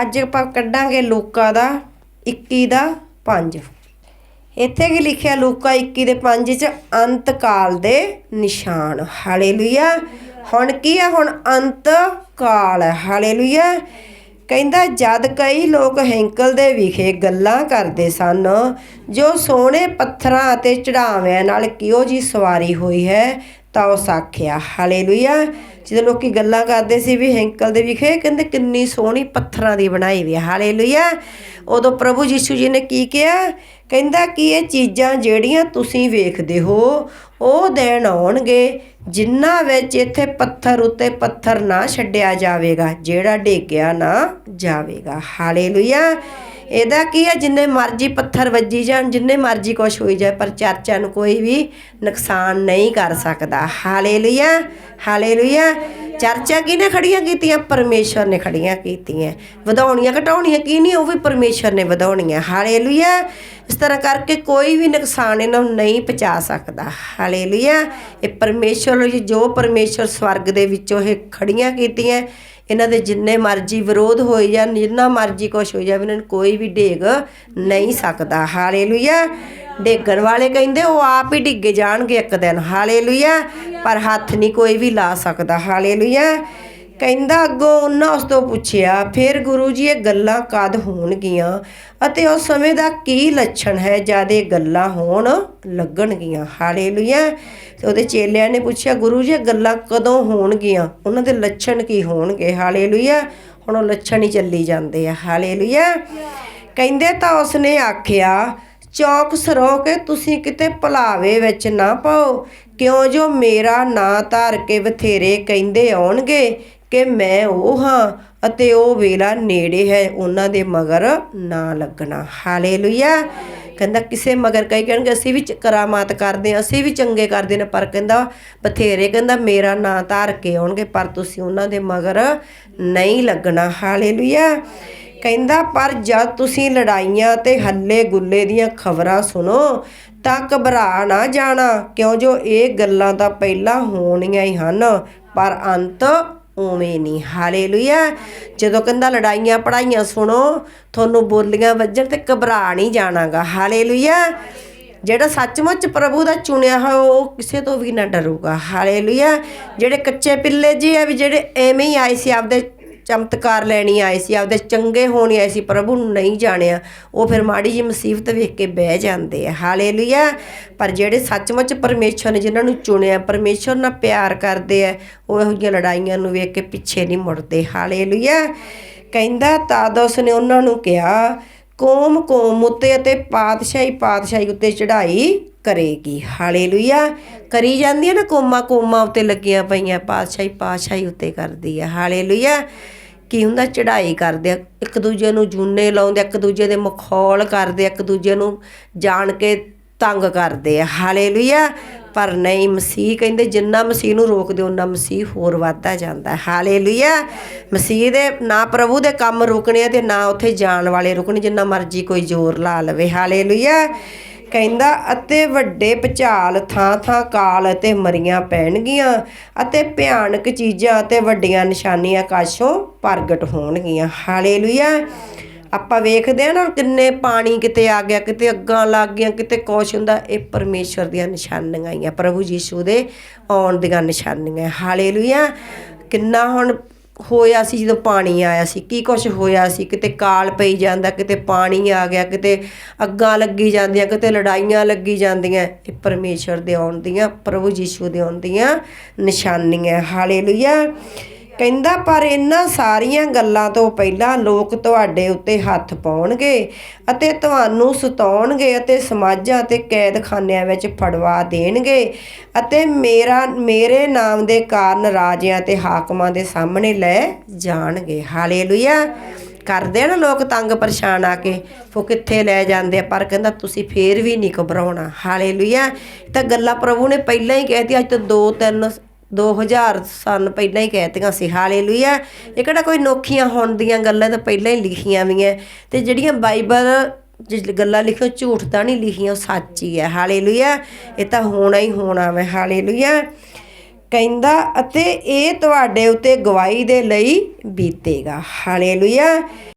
ਅੱਜ ਆਪਾਂ ਕੱਢਾਂਗੇ ਲੂਕਾ ਦਾ 21 ਦਾ 5 ਇੱਥੇ ਕੀ ਲਿਖਿਆ ਲੂਕਾ 21 ਦੇ 5 ਚ? ਅੰਤ ਕਾਲ ਦੇ ਨਿਸ਼ਾਨ। ਹਾਲੇਲੂਇਆ। ਹੁਣ ਕੀ ਹੈ ਹੁਣ ਅੰਤ ਕਾਲ ਹੈ। ਹਾਲੇਲੂਇਆ। ਕਹਿੰਦਾ, ਜਦ ਕਈ ਲੋਕ ਹੈਂਕਲ ਦੇ ਵਿਖੇ ਗੱਲਾਂ ਕਰਦੇ ਸਨ, ਜੋ ਸੋਹਣੇ ਪੱਥਰਾਂ ਅਤੇ ਚੜਾਵਿਆਂ ਨਾਲ ਕਿਉਂ ਜੀ ਸਵਾਰੀ ਹੋਈ ਹੈ ਤਾਂ ਉਸ ਆਖਿਆ ਹਾਲੇਲੂਇਆ। ਜਦੋਂ ਲੋਕੀ ਗੱਲਾਂ ਕਰਦੇ ਸੀ ਵੀ ਹੈਂਕਲ ਦੇ ਵਿਖੇ, ਕਹਿੰਦੇ ਕਿੰਨੀ ਸੋਹਣੀ ਪੱਥਰਾਂ ਦੀ ਬਣਾਈ ਵੀ ਹੈ ਹਾਲੇਲੂਇਆ। ਉਦੋਂ ਪ੍ਰਭੂ ਯੀਸ਼ੂ ਜੀ ਨੇ ਕੀ ਕਿਹਾ? ਕਹਿੰਦਾ ਕਿ ਇਹ ਚੀਜ਼ਾਂ ਜਿਹੜੀਆਂ ਤੁਸੀਂ ਵੇਖਦੇ ਹੋ, ਉਹ ਦਿਨ ਆਉਣਗੇ ਜਿਨ੍ਹਾਂ ਵਿੱਚ ਇੱਥੇ ਪੱਥਰ ਉੱਤੇ ਪੱਥਰ ਨਾ ਛੱਡਿਆ ਜਾਵੇਗਾ, ਜਿਹੜਾ ਡੇਕਿਆ ਨਾ ਜਾਵੇਗਾ। ਹਾਲੇਲੂਇਆ। ਇਹਦਾ ਕੀ ਹੈ? ਜਿੰਨੇ ਮਰਜ਼ੀ ਪੱਥਰ ਵੱਜੀ ਜਾਣ, ਜਿੰਨੇ ਮਰਜ਼ੀ ਕੁਛ ਹੋਈ ਜਾਏ, ਪਰ ਚਰਚਾ ਨੂੰ ਕੋਈ ਵੀ ਨੁਕਸਾਨ ਨਹੀਂ ਕਰ ਸਕਦਾ। ਹਾਲੇਲੂਇਆ। ਹਾਲੇਲੂਇਆ। ਚਰਚਾ ਕਿਹਨੇ ਖੜੀਆਂ ਕੀਤੀਆਂ? ਪਰਮੇਸ਼ਵਰ ਨੇ ਖੜੀਆਂ ਕੀਤੀਆਂ। ਵਧਾਉਣੀਆਂ, ਘਟਾਉਣੀਆਂ ਕੀ ਨਹੀਂ ਉਹ ਵੀ ਪਰਮੇਸ਼ਵਰ ਨੇ ਵਧਾਉਣੀਆਂ। ਹਾਲੇਲੂਇਆ। ਇਸ ਤਰ੍ਹਾਂ ਕਰਕੇ ਕੋਈ ਵੀ ਨੁਕਸਾਨ ਇਹਨਾਂ ਨੂੰ ਨਹੀਂ ਪਹੁੰਚਾ ਸਕਦਾ। ਹਾਲੇਲੂਇਆ। ਇਹ ਪਰਮੇਸ਼ਵਰ ਜੋ ਪਰਮੇਸ਼ਵਰ ਸਵਰਗ ਦੇ ਵਿੱਚੋਂ ਇਹ ਖੜੀਆਂ ਕੀਤੀਆਂ। ਇਹਨਾਂ ਦੇ ਜਿੰਨੇ ਮਰਜ਼ੀ ਵਿਰੋਧ ਹੋਏ ਜਾਣ ਜਿੰਨਾ ਮਰਜ਼ੀ ਕੁਛ ਹੋ ਜਾਵੇ ਇਹਨਾਂ ਨੂੰ ਕੋਈ ਵੀ ਡੇਗ ਨਹੀਂ ਸਕਦਾ। ਹਾਲੇਲੂਇਆ। ਡੇਗਣ ਵਾਲੇ ਕਹਿੰਦੇ ਉਹ ਆਪ ਹੀ ਡਿੱਗੇ ਜਾਣਗੇ ਇੱਕ ਦਿਨ। ਹਾਲੇਲੂਇਆ। ਪਰ ਹੱਥ ਨਹੀਂ ਕੋਈ ਵੀ ਲਾ ਸਕਦਾ। ਹਾਲੇਲੂਇਆ। ਕਹਿੰਦਾ ਅੱਗੋਂ ਉਹਨਾਂ ਉਸ ਤੋਂ ਪੁੱਛਿਆ, ਫਿਰ ਗੁਰੂ ਜੀ ਇਹ ਗੱਲਾਂ ਕਦ ਹੋਣਗੀਆਂ ਅਤੇ ਉਸ ਸਮੇਂ ਦਾ ਕੀ ਲੱਛਣ ਹੈ ਜਦ ਇਹ ਗੱਲਾਂ ਹੋਣ ਲੱਗਣਗੀਆਂ? ਹਾਲੇਲੂਇਆ। ਤੇ ਉਹਦੇ ਚੇਲਿਆਂ ਨੇ ਪੁੱਛਿਆ, ਗੁਰੂ ਜੀ ਇਹ ਗੱਲਾਂ ਕਦੋਂ ਹੋਣਗੀਆਂ? ਉਹਨਾਂ ਦੇ ਲੱਛਣ ਕੀ ਹੋਣਗੇ? ਹਾਲੇਲੂਇਆ। ਹੁਣ ਉਹ ਲੱਛਣ ਹੀ ਚੱਲੀ ਜਾਂਦੇ ਆ। ਹਾਲੇਲੂਇਆ। ਕਹਿੰਦੇ ਤਾਂ ਉਸਨੇ ਆਖਿਆ ਚੌਕਸ ਰਹੋ ਕਿ ਤੁਸੀਂ ਕਿਤੇ ਭਲਾਵੇ ਵਿੱਚ ਨਾ ਪਾਓ। ਕਿਉਂ ਜੋ ਮੇਰਾ ਨਾਂ ਧਾਰ ਕੇ ਬਥੇਰੇ ਕਹਿੰਦੇ ਆਉਣਗੇ ਕਿ ਮੈਂ ਉਹ ਹਾਂ ਅਤੇ ਉਹ ਵੇਲਾ ਨੇੜੇ ਹੈ, ਉਹਨਾਂ ਦੇ ਮਗਰ ਨਾ ਲੱਗਣਾ। ਹਾਲੇਲੂਇਆ। ਕਹਿੰਦਾ, ਕਿਸੇ ਮਗਰ ਕਈ ਕਹਿਣਗੇ, ਅਸੀਂ ਵੀ ਚ- ਕਰਾਮਾਤ ਕਰਦੇ ਹਾਂ, ਅਸੀਂ ਵੀ ਚੰਗੇ ਕਰਦੇ ਨੇ, ਪਰ ਕਹਿੰਦਾ, ਬਥੇਰੇ ਕਹਿੰਦਾ, ਮੇਰਾ ਨਾਂ ਧਾਰ ਕੇ ਆਉਣਗੇ, ਪਰ ਤੁਸੀਂ ਉਹਨਾਂ ਦੇ ਮਗਰ ਨਹੀਂ ਲੱਗਣਾ। ਹਾਲੇਲੂਇਆ। ਕਹਿੰਦਾ, ਪਰ ਜਦ ਤੁਸੀਂ ਲੜਾਈਆਂ ਤੇ ਹੱਲੇ ਗੁੱਲੇ ਦੀਆਂ ਖਬਰਾਂ ਸੁਣੋ, ਤਾਂ ਘਬਰਾ ਨਾ ਜਾਣਾ, ਕਿਉਂ ਜੋ ਇਹ ਗੱਲਾਂ ਤਾਂ ਪਹਿਲਾਂ ਹੋਣੀਆਂ ਹੀ ਹਨ, ਪਰ ਅੰਤ ਉਵੇਂ ਨਹੀਂ ਹਾਲੇਲੂਇਆ। ਜਦੋਂ ਕਹਿੰਦਾ ਲੜਾਈਆਂ ਪੜਾਈਆਂ ਸੁਣੋ, ਤੁਹਾਨੂੰ ਬੋਲੀਆਂ ਵੱਜਣ ਤੇ ਘਬਰਾ ਨਹੀਂ ਜਾਣਾਗਾ। ਹਾਲੇਲੂਇਆ। ਜਿਹੜਾ ਸੱਚਮੁੱਚ ਪ੍ਰਭੂ ਦਾ ਚੁਣਿਆ ਹੋਇਆ, ਉਹ ਕਿਸੇ ਤੋਂ ਵੀ ਨਾ ਡਰੂਗਾ। ਹਾਲੇਲੂਇਆ। ਜਿਹੜੇ ਕੱਚੇ ਪਿੱਲੇ ਜੀ ਆ ਵੀ ਜਿਹੜੇ ਐਵੇਂ ਹੀ ਆਏ ਸੀ, ਆਪਦੇ ਚਮਤਕਾਰ ਲੈਣੀ ਆਏ ਸੀ, ਆਪਦੇ ਚੰਗੇ ਹੋਣ ਆਏ ਸੀ, ਪ੍ਰਭੂ ਨੂੰ ਨਹੀਂ ਜਾਣਿਆ। ਉਹ ਫਿਰ ਮਾੜੀ ਜੀ ਮੁਸੀਬਤ ਵੇਖ ਕੇ ਬਹਿ ਜਾਂਦੇ ਆ। ਹਾਲੇਲੂਇਆ! ਪਰ ਜਿਹੜੇ ਸੱਚਮੁੱਚ ਪਰਮੇਸ਼ਰ ਨੇ, ਜਿਨ੍ਹਾਂ ਨੂੰ ਚੁਣਿਆ, ਪਰਮੇਸ਼ਰ ਨਾਲ ਪਿਆਰ ਕਰਦੇ ਆ, ਉਹ ਇਹੋ ਜਿਹੀਆਂ ਲੜਾਈਆਂ ਨੂੰ ਵੇਖ ਕੇ ਪਿੱਛੇ ਨਹੀਂ ਮੁੜਦੇ। ਹਾਲੇਲੂਇਆ! ਕਹਿੰਦਾ ਤਦ ਉਸਨੇ ਉਹਨਾਂ ਨੂੰ ਕਿਹਾ, ਕੌਮ ਕੌਮ ਉੱਤੇ ਅਤੇ ਪਾਤਸ਼ਾਹੀ ਪਾਤਸ਼ਾਹੀ ਉੱਤੇ ਚੜ੍ਹਾਈ ਕਰੇਗੀ। ਹਾਲੇਲੂਇਆ! ਕਰੀ ਜਾਂਦੀ ਹੈ ਨਾ ਕੋਮਾ ਕੋਮਾ ਉੱਤੇ ਲੱਗੀਆਂ ਪਈਆਂ, ਪਾਤਸ਼ਾਹੀ ਪਾਤਸ਼ਾਹੀ ਉੱਤੇ ਕਰਦੀ ਹੈ ਹਾਲੇਲੂਇਆ! ਕੀ ਹੁੰਦਾ, ਚੜ੍ਹਾਈ ਕਰਦੇ ਆ। ਇੱਕ ਦੂਜੇ ਨੂੰ ਜੂਨੇ ਲਾਉਂਦੇ ਇੱਕ ਦੂਜੇ ਦੇ ਮਖੌਲ ਕਰਦੇ ਇੱਕ ਦੂਜੇ ਨੂੰ ਜਾਣ ਕੇ ਤੰਗ ਕਰਦੇ ਆ। ਹਾਲੇਲੂਇਆ। ਪਰ ਨਹੀਂ, ਮਸੀਹ ਕਹਿੰਦੇ, ਜਿੰਨਾ ਮਸੀਹ ਨੂੰ ਰੋਕਦੇ ਉਹਨਾਂ ਮਸੀਹ ਹੋਰ ਵੱਧਦਾ ਜਾਂਦਾ। ਹੈ। ਹਾਲੇਲੂਇਆ। ਮਸੀਹ ਦੇ ਨਾ ਪ੍ਰਭੂ ਦੇ ਕੰਮ ਰੁਕਣੇ ਆ ਤੇ ਨਾ ਉੱਥੇ ਜਾਣ ਵਾਲੇ ਰੁਕਣੇ, ਜਿੰਨਾ ਮਰਜ਼ੀ ਕੋਈ ਜ਼ੋਰ ਲਾ ਲਵੇ। ਹਾਲੇਲੂਇਆ। ਕਹਿੰਦਾ, ਅਤੇ ਵੱਡੇ ਭਚਾਲ ਥਾਂ ਥਾਂ ਕਾਲ ਅਤੇ ਮਰੀਆਂ ਪੈਣਗੀਆਂ ਅਤੇ ਭਿਆਨਕ ਚੀਜ਼ਾਂ ਅਤੇ ਵੱਡੀਆਂ ਨਿਸ਼ਾਨੀਆਂ ਆਕਾਸ਼ੋਂ ਪ੍ਰਗਟ ਹੋਣਗੀਆਂ। ਹਾਲੇਲੂਇਆ। ਆਪਾਂ ਵੇਖਦੇ ਆ ਨਾ ਕਿੰਨੇ ਪਾਣੀ ਕਿਤੇ ਆ ਗਿਆ, ਕਿਤੇ ਅੱਗਾਂ ਲੱਗ ਗਈਆਂ, ਕਿਤੇ ਕੁਛ ਹੁੰਦਾ, ਇਹ ਪਰਮੇਸ਼ਵਰ ਦੀਆਂ ਨਿਸ਼ਾਨੀਆਂ ਆਈਆਂ, ਪ੍ਰਭੂ ਯੀਸ਼ੂ ਦੇ ਆਉਣ ਦੀਆਂ ਨਿਸ਼ਾਨੀਆਂ। ਹਾਲੇਲੂਇਆ। ਕਿੰਨਾ ਹੁਣ ਹੋਇਆ ਸੀ ਜਦੋਂ ਪਾਣੀ ਆਇਆ ਸੀ, ਕੀ ਕੁਛ ਹੋਇਆ ਸੀ? ਕਿਤੇ ਕਾਲ ਪਈ ਜਾਂਦਾ, ਕਿਤੇ ਪਾਣੀ ਆ ਗਿਆ, ਕਿਤੇ ਅੱਗਾਂ ਲੱਗੀ ਜਾਂਦੀਆਂ, ਕਿਤੇ ਲੜਾਈਆਂ ਲੱਗੀ ਜਾਂਦੀਆਂ। ਇਹ ਪਰਮੇਸ਼ਵਰ ਦੇ ਆਉਣ ਦੀਆਂ, ਪ੍ਰਭੂ ਯੀਸ਼ੂ ਦੇ ਆਉਣ ਦੀਆਂ ਨਿਸ਼ਾਨੀਆਂ। ਹਾਲੇਲੂਇਆ। ਕਹਿੰਦਾ, ਪਰ ਇਹਨਾਂ ਸਾਰੀਆਂ ਗੱਲਾਂ ਤੋਂ ਪਹਿਲਾਂ ਲੋਕ ਤੁਹਾਡੇ ਉੱਤੇ ਹੱਥ ਪਾਉਣਗੇ ਅਤੇ ਤੁਹਾਨੂੰ ਸਤਾਉਣਗੇ ਅਤੇ ਸਮਾਜਾਂ ਅਤੇ ਕੈਦਖਾਨਿਆਂ ਵਿੱਚ ਫੜਵਾ ਦੇਣਗੇ ਅਤੇ ਮੇਰਾ, ਮੇਰੇ ਨਾਮ ਦੇ ਕਾਰਨ ਰਾਜਿਆਂ ਤੇ ਹਾਕਮਾਂ ਦੇ ਸਾਹਮਣੇ ਲੈ ਜਾਣਗੇ। ਹਾਲੇਲੂਇਆ। ਕਰਦੇ ਆ ਨਾ ਲੋਕ ਤੰਗ ਪਰੇਸ਼ਾਨ ਆ ਕੇ ਉਹ ਕਿੱਥੇ ਲੈ ਜਾਂਦੇ ਆ? ਪਰ ਕਹਿੰਦਾ, ਤੁਸੀਂ ਫੇਰ ਵੀ ਨਹੀਂ ਘਬਰਾਉਣਾ। ਹਾਲੇਲੂਇਆ। ਇਹ ਤਾਂ ਗੱਲਾਂ ਪ੍ਰਭੂ ਨੇ ਪਹਿਲਾਂ ਹੀ ਕਹਿਤੀ ਅੱਜ ਤੋਂ 2 3 2000 ਸਾਲ ਪਹਿਲਾਂ ਹੀ ਕਹਿਤੀਆਂ ਸੀ, ਹਾਲੇਲੂਇਆ। ਇਹ ਕਿਹੜਾ ਕੋਈ ਨੋਖੀਆਂ ਹੋਣ ਦੀਆਂ ਗੱਲਾਂ ਤਾਂ ਪਹਿਲਾਂ ਹੀ ਲਿਖੀਆਂ ਵੀਆਂ। ਤੇ ਜਿਹੜੀਆਂ ਬਾਈਬਲ ਜਿਸ ਗੱਲਾਂ ਲਿਖੀਆਂ, ਝੂਠ ਤਾਂ ਨਹੀਂ ਲਿਖੀਆਂ, ਉਹ ਸੱਚ ਹੀ ਹੈ ਹਾਲੇਲੂਇਆ। ਇਹ ਤਾਂ ਹੋਣਾ ਹੀ ਹੋਣਾ ਵਾ। ਹਾਲੇਲੂਇਆ। ਕਹਿੰਦਾ, ਅਤੇ ਇਹ ਤੁਹਾਡੇ ਉੱਤੇ ਗਵਾਹੀ ਦੇ ਲਈ ਬੀਤੇਗਾ। ਹਾਲੇਲੂਇਆ।